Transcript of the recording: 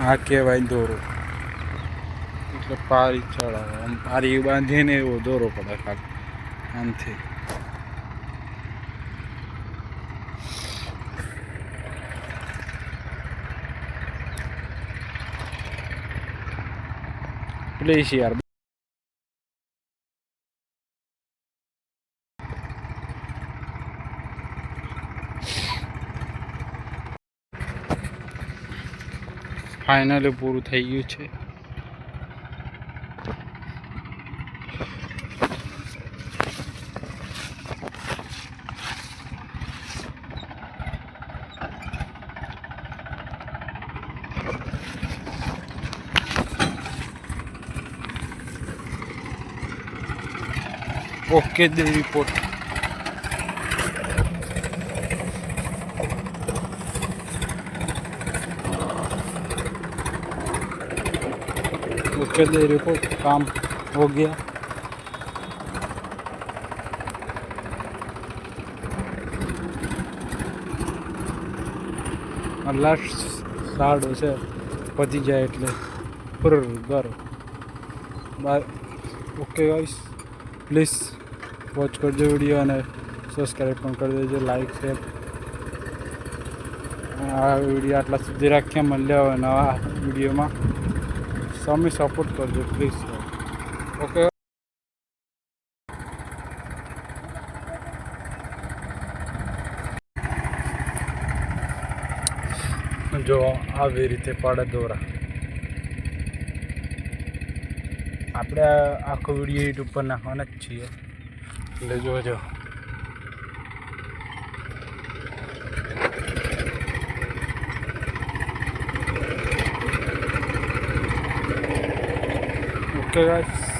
આ કહેવાય દોરો. એટલે પારી ચડાવે. આમ પારી બાંધીને એવો દોરો પડે ખાલી. આમથી. પ્લીઝ યાર. ફાઇનલી પૂરું થઈ ગયું છે ઓકે દ રિપોર્ટ ओके दे रिपोर्ट काम हो गया લાસ્ટ સાડો છે પતી જાય એટલે ફુર કરો bye okay guys please watch કરજો વિડીયો અને સબસ્ક્રાઈબ પણ કરી દેજો લાઈક શેર આ વિડીયો આટલા સુધી રાખ્યા મળ્યા હોય નવા વિડીયોમાં તમે સપોર્ટ કરજો પ્લીઝ ઓકે જો આવી રીતે પડે દોરા આપણે આખો વિડીયો યુટ્યુબ પર નાખવાના જ છીએ એટલે જોજો Okay guys.